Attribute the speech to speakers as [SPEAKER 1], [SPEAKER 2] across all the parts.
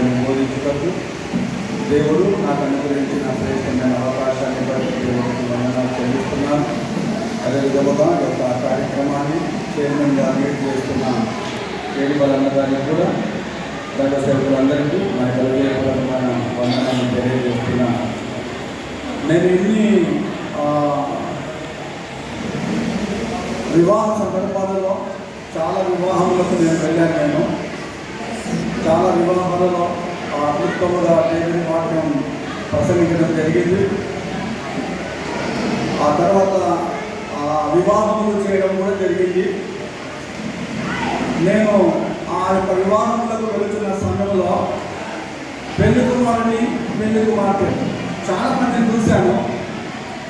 [SPEAKER 1] వాక్యాన్ని బోధించుటకు దేవుడు నాకు అనుగ్రహించిన శ్రేష్టమైన అవకాశాన్ని బట్టి దేవుడికి వందనాలు చెల్లిస్తున్నాను. అదేవిధముగా ఈ యొక్క కార్యక్రమాన్ని చైర్మన్గా మీట్ చేస్తున్న కేడిపల్ గారికి కూడా సంఘ సేవకులందరికీ నా హృదయపూర్వకమైన వందనాన్ని తెలియజేస్తున్నాను నేను ఇన్ని వివాహ సందర్భాలలో చాలా వివాహములకు నేను వెళ్ళాను నేను. చాలా వివాహాలలో అద్భుతముగా దేవుని వాక్యం ప్రసంగించడం జరిగింది. ఆ తర్వాత ఆ వివాహములు చేయడం కూడా జరిగింది. నేను ఆ యొక్క వివాహములకు వెళుతున్న సమయంలో పెళ్ళి కుమారుని పెళ్ళి కుమార్తె చాలా మందిని చూశాను.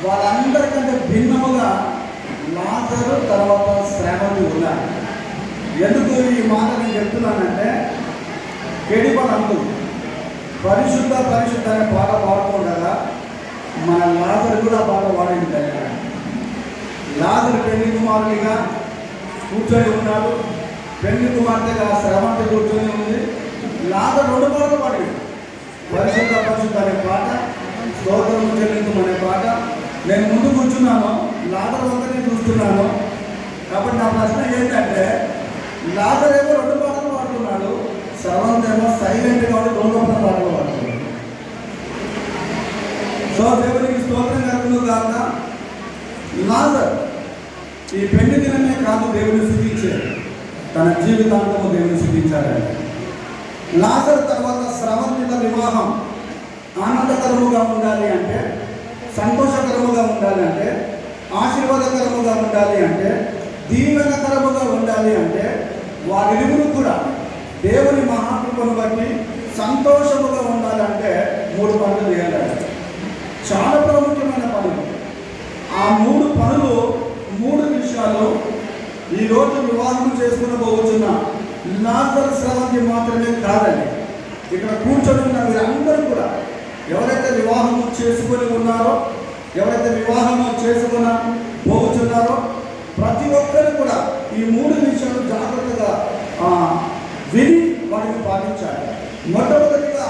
[SPEAKER 1] వాళ్ళందరికంటే భిన్నముగా లాజరు తర్వాత శ్రావణి ఉన్నారు. ఎందుకు ఈ మాట నేను చెప్తున్నానంటే కేడిపల్ పరిశుద్ధ పరిశుద్ధ అనే పాట పాడుతుండగా మన లాజర్ కూడా పాట పాడింది దగ్గర లాజర్ పెళ్ళి కుమారునిగా కూర్చొని ఉన్నాడు. పెళ్ళి కుమార్తెగా శ్రవంతి కూర్చొని ఉంది. లాజర్ రెండు పాటలు పాడింది పరిశుద్ధ పరిశుద్ధ అనే పాట స్తోత్రము చెల్లింపు అనే పాట. నేను ముందు కూర్చున్నాను లాజర్ వంకనే చూస్తున్నాను. కాబట్టి నా ప్రశ్న ఏంటంటే లాజర్ ఏమో రెండు పాటలు ఏమో సైలెంట్ కాబట్టి ఉండి పాటలు సో దేవునికి స్తోత్రం కలుగును కాక లాజర్ ఈ పెళ్ళి దినమే కాదు దేవుని స్థుతించే తన జీవితాంతము దేవుని స్థుతించాడంటే లాజర్ తర్వాత స్రవంతిత వివాహం ఆనందకరముగా ఉండాలి అంటే సంతోషకరముగా ఉండాలి అంటే ఆశీర్వాదకరముగా ఉండాలి అంటే దీవెనకరముగా ఉండాలి అంటే వారిరువురు కూడా దేవుని మహాత్మను బట్టి సంతోషముగా ఉండాలంటే మూడు పనులు చేయాలి. చాలా ప్రాముఖ్యమైన పనులు. ఆ మూడు పనులు మూడు విషయాలు ఈ రోజు వివాహం చేసుకుని పోవచ్చున్న లాజర్ శ్రవంతి మాత్రమే కాదండి. ఇక్కడ కూర్చొని ఉన్న మీరందరూ కూడా ఎవరైతే వివాహము చేసుకొని ఉన్నారో ఎవరైతే వివాహము చేసుకున్న పోవచ్చున్నారో ప్రతి ఒక్కరు కూడా ఈ మూడు విషయాలు జాగ్రత్తగా విని వాటిని పాటించాలి. మొట్టమొదటిగా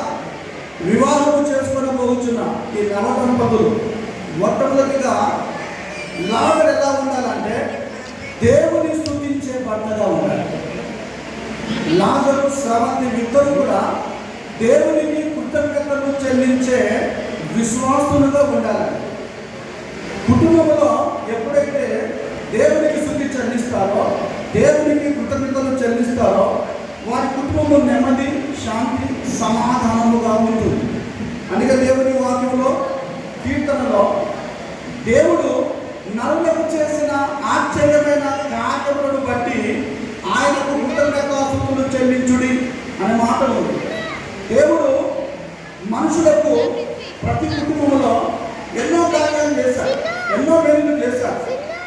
[SPEAKER 1] వివాహం చేసుకుని పోవచ్చున్న ఈ నవ దంపతులు. మొట్టమొదటిగా లాగర్ ఎలా ఉండాలంటే దేవుని స్థుతించే భర్తగా ఉండాలి. లాజరు శ్రవంతి ఇద్దరు కూడా దేవునికి కృతజ్ఞతలు చెల్లించే విశ్వాసులుగా ఉండాలి. కుటుంబంలో ఎప్పుడైతే దేవునికి స్థుతి చెల్లిస్తారో దేవునికి కృతజ్ఞతలు చెల్లిస్తారో వారి కుటుంబం నెమ్మది శాంతి సమాధానముగా ఉంటుంది అందుకే దేవుని వాక్యంలో కీర్తనలో దేవుడు నరులకు చేసిన ఆశ్చర్యమైన కార్యములను బట్టి ఆయనకు కృతజ్ఞతాస్తులు చెల్లించుడి అనే మాట ఉంది. దేవుడు మనుషులకు ప్రతి కుటుంబంలో ఎన్నో కార్యాలు చేశారు ఎన్నో మేలు చేశారు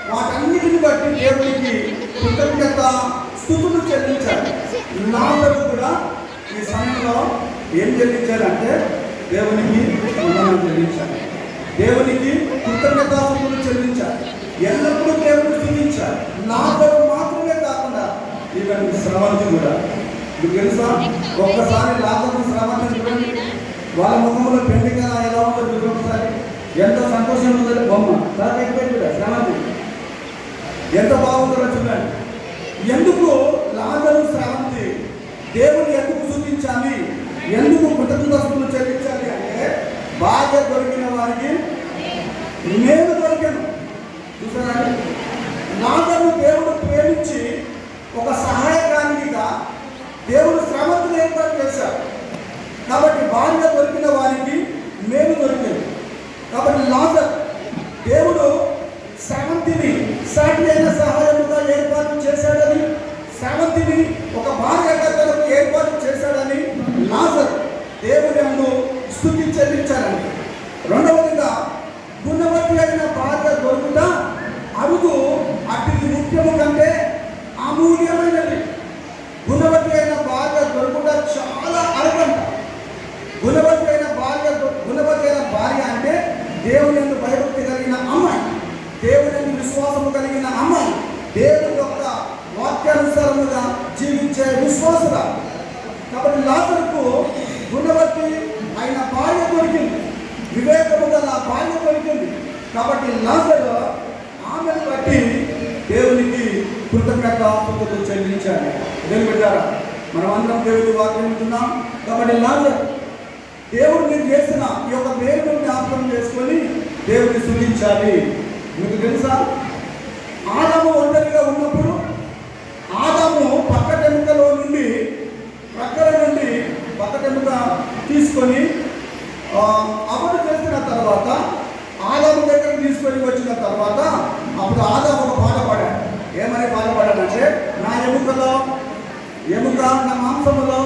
[SPEAKER 1] వాటన్నిటిని బట్టి దేవుడికి కృతజ్ఞత స్థుతులు చెల్లించారు నాందరూ కూడా ఈ సమయంలో ఏం చెల్లించారంటే దేవునికి వందనం చెల్లించాలి. దేవునికి కృతజ్ఞతాస్తుతులు చెల్లించాలి. ఎల్లప్పుడూ దేవుని స్థుతించారు నాందరూ మాత్రమే కాకుండా ఈవెన్ శ్రవంతి కూడా. మీకు తెలుసా? ఒక్కసారి లాభం శ్రవంతి చూడండి. వాళ్ళ ముఖంలో పెండిగా ఎలా ఉందో చూడండి ఒకసారి. ఎంత సంతోషం ఉందో బొమ్మ. చాలా ఎక్కువ కూడా. శ్రవంతి. ఎంత బాగుందో చూడండి. ఎందుకు లాజరు శ్రావంతి దేవుని ఎందుకు సూచించాలి? ఎందుకు కృతజ్ఞతలు చెల్లించాలి అంటే భార్య దొరికిన వారికి నేను దొరికాను. చూసారా? లాజరు దేవుడు ప్రేమించి ఒక సహాయకానికిగా దేవుడు శ్రావంతులు ఏర్పాటు చేశారు. కాబట్టి భార్య దొరికిన వారికి మేము దొరికాము కాబట్టి లాజర్ దేవుడు శ్రమంతిని సాటి అయిన సహాయముగా ఏర్పాటు చేశాడు. శ్రవంతిని ఒక భార్యగా తనకు ఏర్పాటు చేశాడని నాజర్ దేవుని అందు స్థుతి చెల్లించారండి రెండవదిగా గుణవతి అయిన భార్య దొరుకుతా అరుగు అతి ముఖ్యము కంటే అమూల్యమైనది. గుణవతి అయిన భార్య దొరుకుత చాలా అరుగంట గుణవతి అయిన భార్య గుణవతి అయిన భార్య అంటే దేవుని యందు భయభక్తి కలిగిన అమ్మాయి. దేవుని విశ్వాసము కలిగిన అమ్మాయి. విశ్వాసత. కాబట్టి లాజర్కు గుండబట్టి ఆయన భార్య దొరికింది. వివేకము గల భార్య దొరికింది. కాబట్టి లాజర్ ఆమెను బట్టి దేవునికి కృతజ్ఞత ఆత్మతో చెల్లించాలి. దేవుని పెట్టారా మనం అందరం దేవుడి వాక్యం ఉంటున్నాం కాబట్టి లాజర్ దేవుడు నేను చేసిన ఈ యొక్క దేవుని జ్ఞాపకం చేసుకొని దేవుడిని శుద్ధించాలి మీకు తెలుసా? ఆదము ఒంటరిగా ఉన్నప్పుడు ఎముక మాంసములో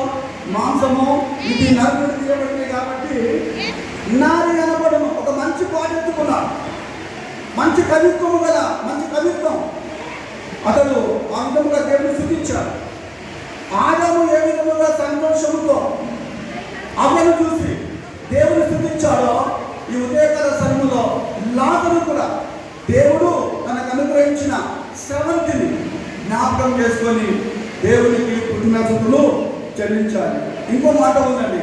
[SPEAKER 1] మాంసము ఇది నరుడు తీయబడింది కాబట్టి నారి అనబడను ఒక మంచి పాటెత్తుకున్నా మంచి కవిత్వము గల మంచి కవిత్వం. అతడు ఆ విధముగా దేవుని స్థుతించాడు ఆదాము ఏ విధముగా సంతోషముతో అవ్వను చూసి దేవుని స్థుతించాడో ఈ ఉదయకాల సమయంలో లాజరు కూడా దేవుడు తనకు అనుగ్రహించిన శ్రవంతిని జ్ఞాపకం చేసుకొని దేవునికి కృతజ్ఞతలు చెల్లించాలి. ఇంకో మాట ఉందండి.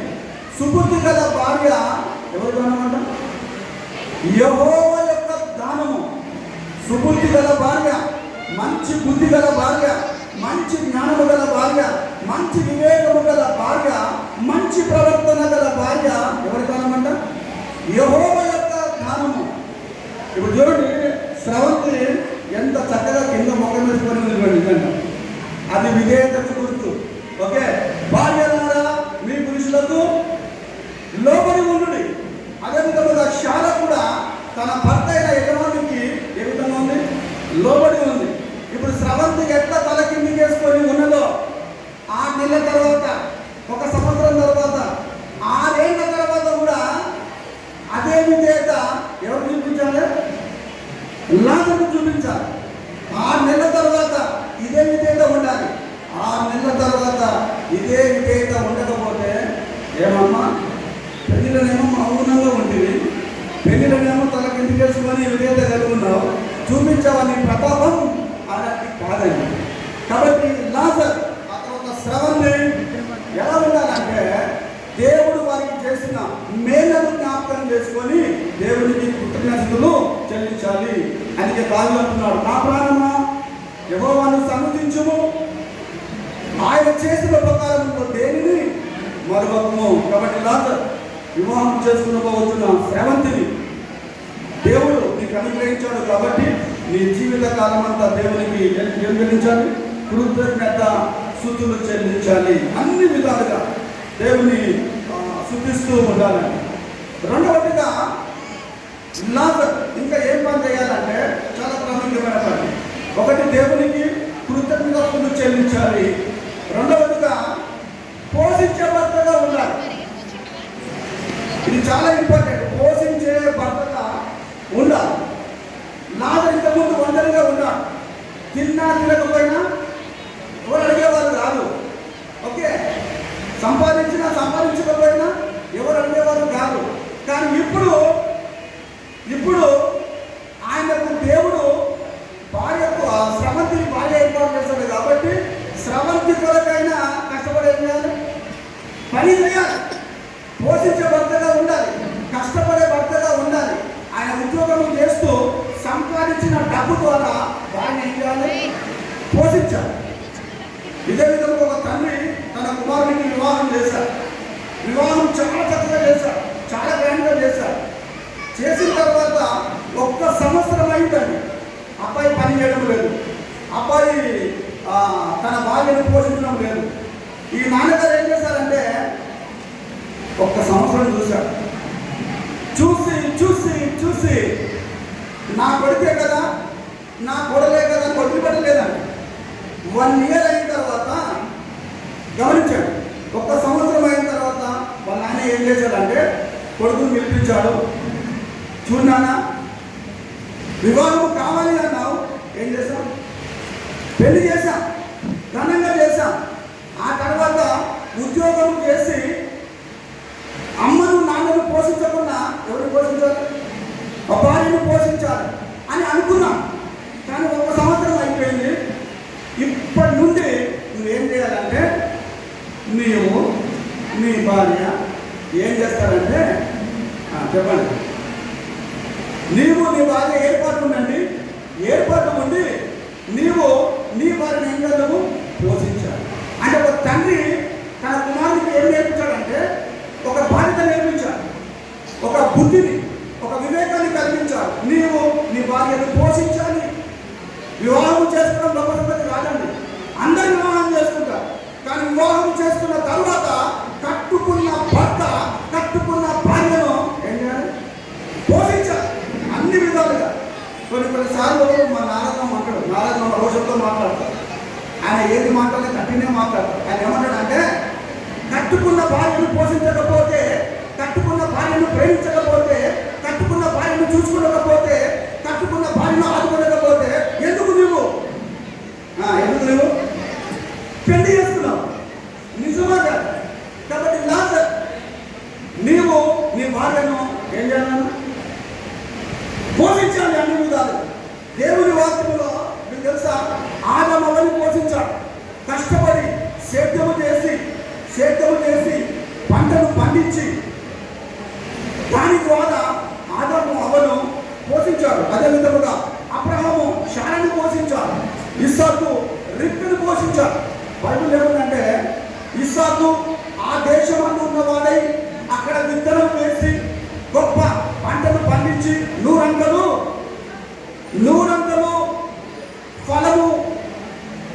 [SPEAKER 1] సుబుద్ధి గల భార్య ఎవరు అనమాట యహోవ యొక్క దానము. సుబుద్ధి గల భార్య మంచి బుద్ధి గల భార్య మంచి జ్ఞానము గల భార్య మంచి వివేకము గల భార్య మంచి ప్రవర్తన గల భార్య ఎవరి దానమంట? యహోవ యొక్క దానము. ఇప్పుడు చూడండి స్రవంతి ఎంత చక్కగా కింద మొక్క వేసుకొని ఉంది అది విధేయతకు గుర్తు. ఓకే? భార్యలారా మీ పురుషులకు లోబడి ఉండు అదేవిధంగా శాల కూడా తన భర్త అయిన యజమానికి ఏ విధంగా ఉంది? లోబడి ఉంది. ఇప్పుడు స్రవంతి ఎట్లా తల కింది చేసుకొని ఉన్నదో ఆరు నెలల తర్వాత ఒక సంవత్సరం తర్వాత ఆరేళ్ళ తర్వాత కూడా అదే విధేయత ఎవరు చూపించాలి? లాజర్కు చూపించాలి ఆరు నెలల తర్వాత ఇదే విధేయత ఉండాలి. ఆరు నెలల తర్వాత ఇదే విధేయత ఉండకపోతే ఏమమ్మా? పెళ్ళిలోనేమో మౌనంగా ఉంటుంది పెళ్ళిలోనేమో తల కిందికి చేసుకొని విధేయత కలిగి ఉన్నావు చూపించావని ప్రభావం? అలాంటి కాదండి కాబట్టి లాజర్ ఆ తర్వాత శ్రవణ్ణి ఎలా ఉండాలంటే దేవుడు వారికి చేసిన మేలను జ్ఞాపకం చేసుకొని దేవుడికి కృతజ్ఞతలు చెల్లించాలి. అందుకే కాదు అంటున్నాడు నా ప్రాణమా? యహోవాను సన్నతించుము. ఆయన చేసిన ప్రకారం దేనిని మరొకము కాబట్టి లాజర్ వివాహం చేసుకున్న పోతున్న సేవంతిని దేవుడు నీకు అనుగ్రహించాడు కాబట్టి నీ జీవిత కాలం అంతా దేవునికి ఏం చెల్లించాలి కృతజ్ఞత శుద్ధులు చెల్లించాలి. అన్ని విధాలుగా దేవుని శుద్ధిస్తూ ఉండాలి. రెండవదిగా లాజర్ ఇంకా ఏం పని చేయాలంటే చాలా ప్రాముఖ్యమైన పని. ఒకటి దేవునికి కృతజ్ఞతలు చెల్లించాలి. రెండవదిగా పోషించే భర్తగా ఉండాలి. ఇది చాలా ఇంపార్టెంట్. పోషించే భర్తగా ఉండాలి. లాజర్ ఇంతకుముందు ఒంటరిగా ఉన్నాడు తిన్నా తినకపోయినా ఎవరు అడిగేవారు కాదు. ఓకే? సంపాదించినా సంపాదించకపోయినా ఎవరు అడిగేవారు కాదు. కానీ ఇప్పుడు ఇప్పుడు ఆయనకు దేవుడు శ్రవంతిని ఆ స్రవంతిని భార్య ఏర్పాటు చేస్తాడు కాబట్టి శ్రవంతి కొరకైనా కష్టపడి ఏం చేయాలి పని చేయాలి పోషించే భర్తగా ఉండాలి కష్టపడే భర్తగా ఉండాలి. ఆయన ఉద్యోగం చేస్తూ సంపాదించిన డబ్బు ద్వారా వాడిని ఏం చేయాలి? పోషించాలి. ఇదే విధంగా ఒక తండ్రి తన కుమారునికి వివాహం చేశారు. వివాహం చాలా చక్కగా చేశారు చాలా గ్రాండ్గా చేశారు. చేసిన తర్వాత ఒక్క సంవత్సరం అయిందండి. అబ్బాయి పని చేయడం లేదు. అబ్బాయి తన భార్యను పోషించడం లేదు. ఈ నాన్నగారు ఏం చేశారంటే ఒక్క సంవత్సరం చూశాడు. చూసి చూసి చూసి నా కొడుకే కదా నా కొడలే కదా వదిలిపెట్టలేదండి వన్ ఇయర్ అయిన తర్వాత గమనించాడు. ఒక్క సంవత్సరం అయిన తర్వాత వాళ్ళ ఆయన ఏం చేశాడంటే కొడుకును పిలిపించాడు. చూడానా వివాహం కావాలి పెళ్ళి చేశాం ఘనంగా చేశాం. ఆ తర్వాత ఉద్యోగం చేసి అమ్మను నాన్నను పోషించకుండా ఎవరు పోషించాలి? ఒక భార్యను పోషించాలి అని అనుకున్నాం. కానీ ఒక సంవత్సరం అయిపోయింది. ఇప్పటి నుండి నువ్వేం చేయాలంటే నీవు నీ భార్య ఏం చేస్తారంటే చెప్పండి. నీవు నీ భార్య ఏర్పాటు ఉండండి. ఏర్పాటు ఉండి నీవు నీ భార్యను ఏం చేద్దాము పోషించాలి అంటే ఒక తండ్రి తన కుమారుడికి ఏం నేర్పించాడంటే ఒక బాధ్యత నేర్పించాలి ఒక బుద్ధిని ఒక వివేకాన్ని కలిగించాలి నీవు నీ భార్యను పోషించాలి వివాహం చేసుకోవడం గొప్ప సంగతి కాదండి అందరు వివాహం చేసుకుంటారు కానీ వివాహం చేసుకున్న తర్వాత కట్టుకున్న భర్త కట్టుకున్న భార్యను ఏం చేయాలి పోషించాలి అన్ని విధాలుగా కొన్ని కొన్నిసార్లు మా నారదం అంటాడు నారదం రోజులతో మాట్లాడతారు ఆయన ఏది మాట్లాడినా కట్టినే మాట్లాడతారు ఆయన ఏమంటాడు అంటే కట్టుకున్న భార్యను పోషించకపోతే కట్టుకున్న భార్యను ప్రేమించకపోతే కట్టుకున్న భార్యను చూసుకోలేకపోతే కట్టుకున్న భార్యను ఆదుకోలేకపోతే ఎందుకు నువ్వు ఆ, ఎందుకు నువ్వు పెళ్ళి చేసుకున్నావు నిజమా కాదు కాబట్టి లాస్ట్ నీవు నీ భార్యను ఏం చేయాలన్నా పోషించాలి అన్ని విధాలు దేవుని వాక్యములో మీకు తెలుసా ఆదమవని పోషించాడు కష్టపడి సేద్యము చేసి సేద్యము చేసి పంటను పండించి దాని ద్వారా ఆదాము అవను పోషించాడు అదే విధముగా అబ్రహాము శాలని పోషించాడు ఇస్సాకు రిప్పిని పోషించాడు బైబిల్ ఏముందంటే ఇస్సాకు ఆ దేశమందు ఉన్నవాడై అక్కడ విత్తనం వేసి గొప్ప పంటను పండించి నూరంతలు నూరంతలు ఫలము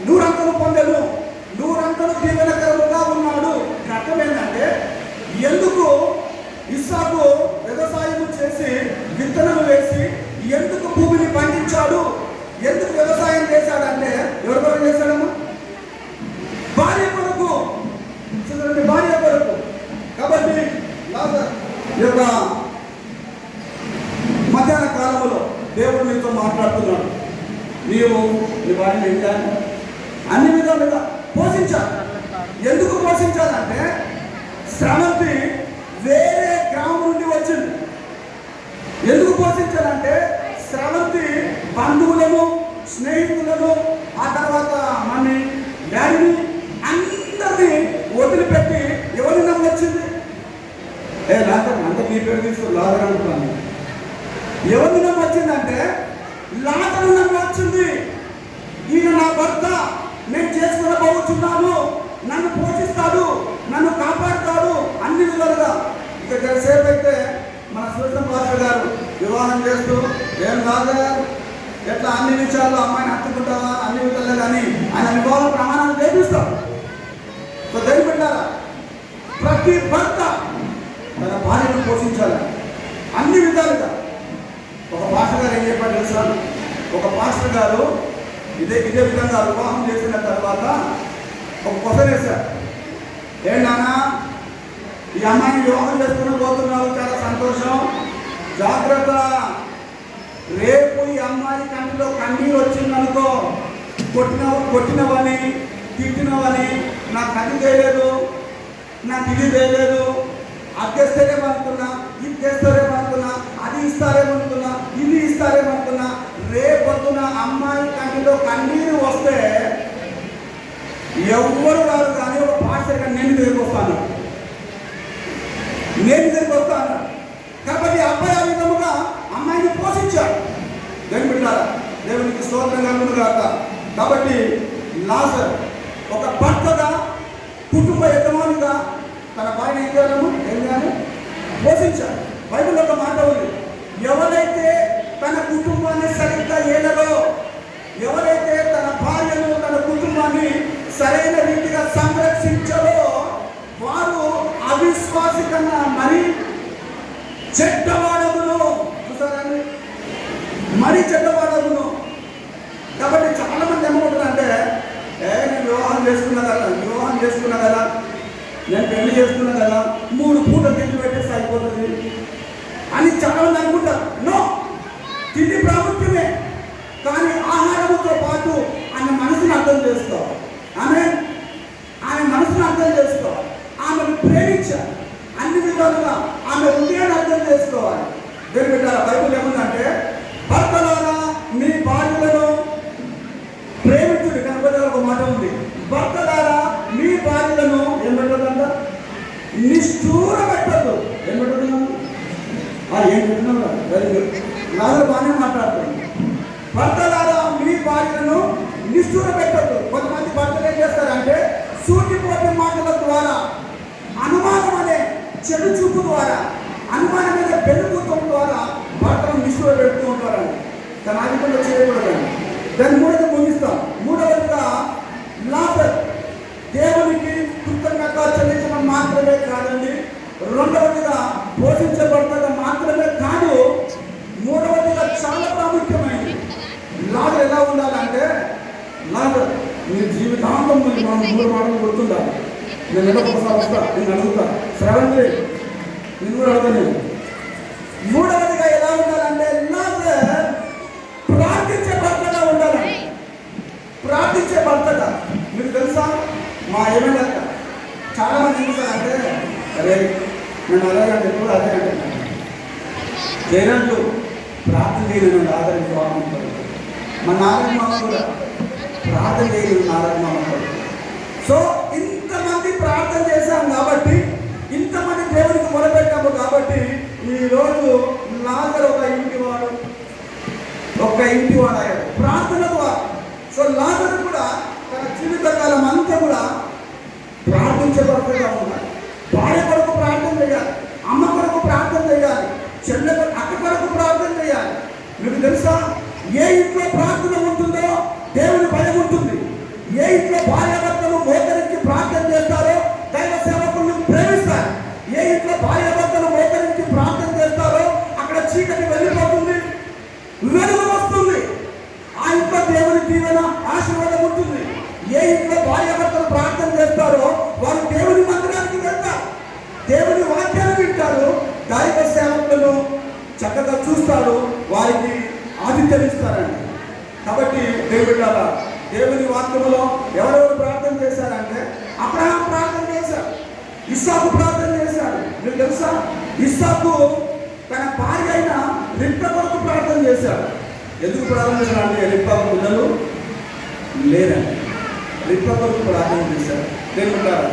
[SPEAKER 1] నూరంతలు పొందెను నూరంతలు దీవెనకరముగా ఉన్నాడు దీని అర్థం ఏంటంటే ఎందుకు ఇస్సాకు వ్యవసాయం చేసి విత్తనం వేసి ఎందుకు భూమిని పండించాడు ఎందుకు వ్యవసాయం చేశాడంటే ఎవరి కొరకు చేశాడమ్మా భార్య కొరకు చూడండి భార్య కొరకు కాబట్టి లాజర్ ఈ యొక్క మధ్యాహ్న కాలంలో దేవుడు మీతో మాట్లాడుతున్నాడు. నీవు నీ వాడిని వెళ్ళాను అన్ని విధాలుగా పోషించాలి. ఎందుకు పోషించాలంటే శ్రమతి వేరే గ్రామం నుండి వచ్చింది. ఎందుకు పోషించాలంటే శ్రవంతి బంధువులను స్నేహితులను ఆ తర్వాత మన డాడీని అందరినీ వదిలిపెట్టి ఎవరిని నమ్మొచ్చింది ఏ లాదర్ అంత మీ పేరు తీసుకుని లాదర్ అనుకున్నాను. ఎవరిని నమ్మొచ్చిందంటే లాతను నమ్మొచ్చింది ఈయన నా భర్త నేను చేసుకోబోతున్నాను నన్ను పోషిస్తాడు నన్ను కాపాడుతాడు అన్ని విధాలుగా. ఇక సేపు అయితే మన సూచన పాస్టర్ గారు వివాహం చేస్తూ ఏం కాదు ఎట్లా అన్ని విషయాల్లో అమ్మాయిని హత్తుకుంటావా? అన్ని విధాలుగా కానీ ఆయన వివాహ ప్రమాణాలు చేపిస్తాడు సో దేని పెట్టారా ప్రతి భర్త తన భార్యను పోషించాలి. అన్ని విధాలుగా. పాస్టర్ గారు ఏం చెప్పారు తెలుసా? ఒక పాస్టర్ గారు ఇదే ఇదే విధంగా వివాహం చేసిన తర్వాత ఒక క్వశ్చన్ వేశారు. ఏంటన్నా నాన్న ఈ అమ్మాయిని వివాహం చేసుకుని పోతున్నావు చాలా సంతోషం. జాగ్రత్త. రేపు ఈ అమ్మాయి కంటిలో కన్నీరు వచ్చిందనుకో కొట్టిన కొట్టినవని తిట్టినవని నాకు అది చేయలేదు నాకు ఇది చేయలేదు అగ్గేస్తారేమో అనుకున్నా ఇది చేస్తారేమో అనుకున్నా అది ఇస్తారేమో అనుకున్నా ఇది ఇస్తారేమో రేపొద్దున అమ్మాయి కంటిలో కన్నీరు వస్తే ఎవరు రారు కానీ ఒక పాస్టర్ గారు నేను దగ్గరికి వస్తాను. నేను దగ్గరికి వస్తాను. కాబట్టి అబ్బాయి ఆ విధముగా అమ్మాయిని పోషించాడు. దేవుని బిడ్డారా దేవునికి స్తోత్రం కలుగును కాక కాబట్టి లాజర్ ఒక భర్తగా కుటుంబ యజమానిగా తన భార్య ఏం చేయాలము ఏం చేయాలి? పోషించాడు బైబిల్ ఒక అవిశ్వాసి కన్నా మరి చెడ్డవాడమును చూసారండి? మరి చెడ్డవాడమును కాబట్టి చాలా మంది ఏమవుతుందంటే ఏ నేను వివాహం చేసుకున్నా కదా వివాహం చేసుకున్నా కదా నేను పెళ్ళి చేసుకున్నా కదా మూడు పూటలు తిండి పెట్టేసి అయిపోతుంది అని చాలా మంది అనుకుంటారు. నో తిండి ప్రాముఖ్యమే కానీ ఆహారముతో పాటు ఆయన మనసును అర్థం చేసుకోవాలి. ఆమె ఆయన మనసును అర్థం చేసుకోవాలి ఆమెను ప్రేమించాలి అన్ని విధాలుగా ఆమె హృదయాన్ని అర్థం చేసుకోవాలి దేని పెట్టారా బైబుల్ ఏముందంటే భర్తలారా మీ భార్యలను ప్రేమించుడు కనపడే ఒక మాట ఉంది భర్తలారా మీ భార్యలను ఏం పెట్టదంట నిష్ఠూర పెట్టద్దు ఏం పెట్టదు ఏం లాదరు బాగానే మాట్లాడతాడు నాలుగు లాదా మీ భార్యను నిష్ఠూర పెట్టద్దు. కొంతమంది భర్తలు ఏం చేస్తారంటే సూటిపోటి మాటల ద్వారా అనుమానం అనే చెడు చూపు ద్వారా అనుమానం మీద బెలుగుతం ద్వారా భర్తను నిష్ఠూర పెడుతూ ఉంటారండి. కానీ అది కూడా చేయకూడదండి. దాన్ని మూడోది ముగిస్తాం. మూడవదిగా లాభం. దేవునికి కృతజ్ఞత చెల్లించడం మాత్రమే కాదండి రెండు పోషించబడటం మాత్రమే కాదు మూడవదిగా చాలా ప్రాముఖ్యమైనది లాభం ఎలా ఉండాలంటే లాభం మీ జీవితాంతం మీరు మనం మూడు వారం గుర్తుండాలి నేను ఏదో ఒకసారి వస్తా? నేను అడుగుతా శ్రవంతి నేను కూడా అడుగుతా నేను మూడవదిగా ఎలా ఉండాలంటే లాభం ప్రార్థించే భర్తగా ఉండాలి. ప్రార్థించే భర్తగా. మీకు తెలుసా? మా ఏమైనా చాలా మంది ఏం అరే నేను అదే అంటే ఎప్పుడు అదే అంటే. జయరాజు ప్రార్థన చేయను ఆదరించి బాగుంటారు మా నారాయణ మామ కూడా ప్రార్థన చేయను నారాయణ మామ సో ఇంతమంది ప్రార్థన చేశాం కాబట్టి ఇంతమంది దేవునికి మొదలుపెట్టాము కాబట్టి ఈరోజు లాజర్ ఒక ఇంటి వాడు ఒక ఇంటి వాడాడు ప్రార్థన ద్వారా సో లాజర్ కూడా తన జీవితకాలం అంతా కూడా ప్రార్థించబడుతూగా ఉన్నాడు. భార్య కొరకు ప్రార్థన చేయాలి అమ్మ కొరకు ప్రార్థన చేయాలి చెల్లె అక్క కొరకు ప్రార్థన చేయాలి. మీకు తెలుసా? ఏ ఇంట్లో ప్రార్థన ఉంటుందో దేవుని భయ ఏ ఇంట్లో భార్యాభర్తలు మోకరించి ప్రార్థన చేస్తారో దైవ సేవకులను ప్రేమిస్తారు ఏ ఇంట్లో భార్య భర్తలు మోకరించి ప్రార్థన చేస్తారో అక్కడ చీకటి వెళ్ళిపోతుంది వెలుగు వస్తుంది ఆ ఇంట్లో దేవుని దీవెన ఆశీర్వాదం ఉంటుంది ఏ ఇంట్లో భార్య భర్తలు ప్రార్థన చేస్తారో వారు దేవుని మందిరానికి వెళ్తారు దేవుని వాక్యాలు వింటారు దైవ సేవకులను చక్కగా చూస్తారు వారికి ఆతిథ్యం ఇస్తారండి కాబట్టి దేవుడి దేవుని వాక్యములో ఎవరెవరు ప్రార్థన చేశారంటే అబ్రహాం ప్రార్థన చేశారు ఇస్సాకు ప్రార్థన చేశాడు మీకు తెలుసా ఇస్సాకు తన భార్య అయిన రిప్క కొరకు ప్రార్థన చేశాడు ఎందుకు ప్రార్థన చేశాడు అంటే రిప్క పిల్లలు లేరండి రిప్క కూడా ప్రార్థన చేశారు. దేవుడారా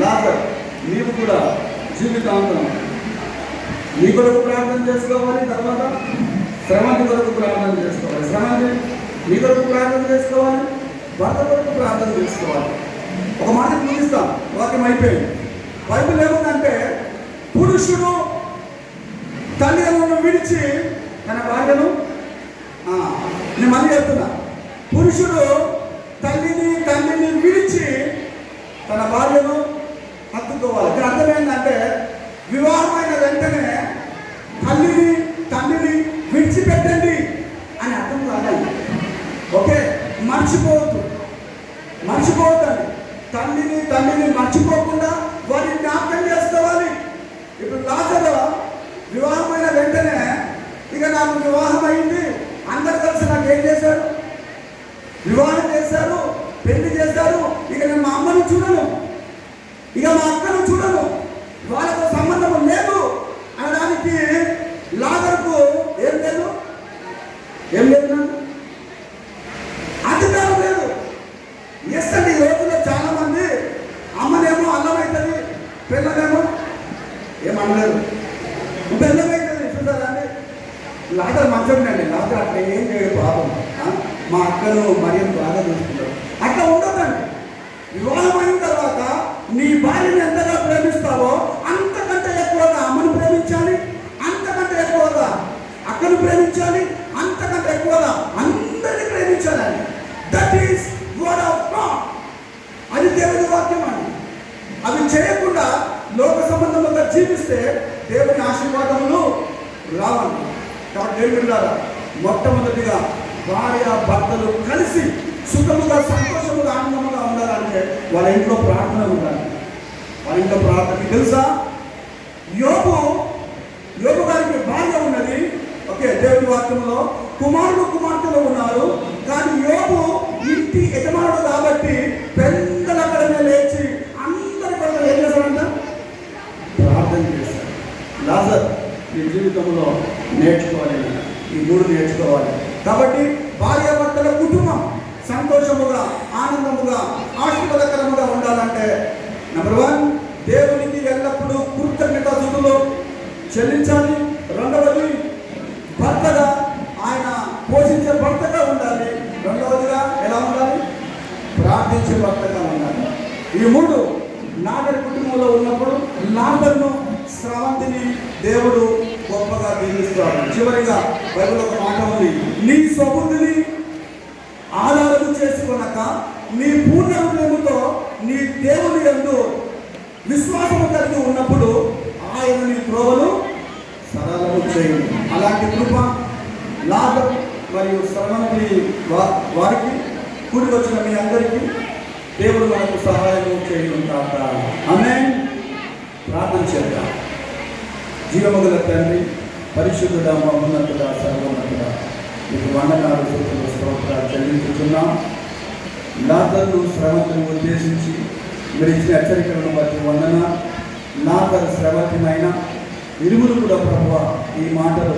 [SPEAKER 1] లాజర్ నీవు కూడా జీవితాంతం నీ కొరకు ప్రార్థన చేసుకోవాలి తర్వాత శ్రమంతి కొరకు ప్రార్థన చేసుకోవాలి. శ్రమంతి నీ కొరకు ప్రార్థన చేసుకోవాలి భర్త కొరకు ప్రార్థన చేసుకోవాలి. ఒక మాట ముగిస్తాం వాక్యం అయిపోయింది. బైబిల్ ఏముందంటే పురుషుడు తల్లిదండ్రులను విడిచి తన భార్యను నేను మళ్ళీ చెప్తున్నా. పురుషుడు తల్లిని తండ్రిని విడిచి తన భార్యను హత్తుకోవాలి. ఇక్కడ అర్థం ఏంటంటే వివాహమైన వెంటనే తల్లిని తండ్రిని విడిచిపెట్టండి అని అర్థం కాదండి ఓకే మర్చిపోవద్దు. మర్చిపోవద్దండి. తల్లిని తండ్రిని మర్చిపో వారిని జ్ఞాపకం చేసుకోవాలి ఇప్పుడు లాజరు వివాహమైన వెంటనే ఇక నాకు వివాహం అయింది అందరు కలిసి నాకు ఏం చేశారు వివాహం చేశారు పెళ్ళి చేశారు ఇక నేను మా అమ్మను చూడను ఇక మా అక్కను చూడను వాళ్ళతో సంబంధం లేదు అనడానికి లాగర్కు ఏం లేదు ఏం లేదు నాకు అధికారం లేదు ఎస్ అండి ఈ రోజుల్లో చాలా మంది అమ్మనేమో అల్లం అవుతుంది పిల్లలేమో ఏమనలేదు. బెల్లమైతుంది చూసారా అండి? లాదర్ మంచండి లాదర్ అట్లా ఏం చేయడు పాపం. మా అక్కను మరియు బాగా చూసుకుంటారు అట్లా ఉండదండి వివాహమైన తర్వాత నీ భార్యను ఎంతగా ప్రేమిస్తావో అంతకంటే ఎక్కువగా అమ్మను ప్రేమించాలి అంతకంటే ఎక్కువగా అక్కను ప్రేమించాలి అంతకంటే ఎక్కువగా అందరిని ప్రేమించాలని. That is word of God అది దేవుని వాక్యం అండి అవి చేయకుండా లోక సంబంధంగా జీవిస్తే దేవుని ఆశీర్వాదములు రావాలి కాబట్టి దేవుని మొట్టమొదటిగా భార్య భర్తలు కలిసి సుఖముగా సంతోషముగా ఆనందముగా ఉండాలంటే వాళ్ళ ఇంట్లో ప్రార్థన ఉండాలి. వాళ్ళ ఇంట్లో ప్రార్థన తెలుసా? యోగు యోగు గారికి భార్య ఉన్నది. ఓకే దేవుని వాక్యంలో కుమారుడు కుమార్తెలు ఉన్నారు. కానీ యోగు ఇంటి యజమానుడు కాబట్టి పెద్ద లేచి అందరి కొరకు ఏం చేశారంట ప్రార్థన చేశారు లాజర్ నీ జీవితంలో నేర్చుకోవాలి. ఈ మూడు నేర్చుకోవాలి. కాబట్టి భార్యాభర్తల కుటుంబం సంతోషముగా ఆనందముగా ఆశీర్వాదకరముగా ఉండాలంటే నెంబర్ వన్ దేవునికి ఎల్లప్పుడూ కృతజ్ఞత స్థుతులు చెల్లించాలి. రెండవది భర్తగా ఆయన పోషించే భర్తగా ఉండాలి. రెండవదిగా ఎలా ఉండాలి? ప్రార్థించే పంతగా ఉండాలి. ఈ మూడు నాగరి కుటుంబంలో ఉన్నప్పుడు నాగర్ను స్రవంతిని దేవుడు గొప్పగా దీవిస్తాడు చివరిగా బైబిల్ ఒక మాట ఉంది. నీ స్వబుద్ధిని ఆధారము చేసుకున్నాక నీ పూర్ణ హృదయముతో నీ దేవుని ఎందు విశ్వాసము కలిగి ఉన్నప్పుడు ఆయన నీ త్రోవలు సరళము చేయండి అలాంటి కృప లాభం మరియు శ్రవణి వారికి కూడి వచ్చిన మీ అందరికీ దేవుడు మనకు సహాయం చేయడం కాక ఆమె ప్రార్థన చేద్దాం. జీవముగల తండ్రి పరిశుద్ధుడ మహోన్నతుడ సర్వోన్నతుడ. మీకు వందనాలు సూత్రులు స్తోత్రాలు చెల్లించుతున్నాం లాతను శ్రవతిని ఉద్దేశించి మీరు ఇచ్చిన హెచ్చరికలను బట్టి వందన. లాతరు శ్రవతినైనా ఇరువురు కూడా ప్రభు ఈ మాటలు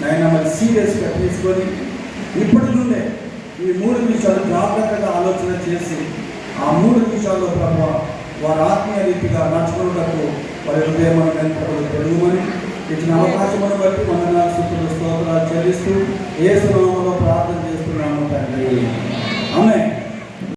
[SPEAKER 1] నాయన మరి సీరియస్గా తీసుకొని ఇప్పటి నుండే ఈ మూడు నిమిషాలు జాగ్రత్తగా ఆలోచన చేసి ఆ మూడు నిమిషాల్లో ప్రభు వారి ఆత్మీయ రీతిగా నడుచుకున్నటప్పుడు వారి హృదయం పెరుగుమని ఇచ్చిన అవకాశమును బట్టి మన స్థుతులు స్తోత్రాలు చెల్లిస్తూ ఏ స్వరంలో ప్రార్థన చేస్తున్నాము తండ్రి. ఆమె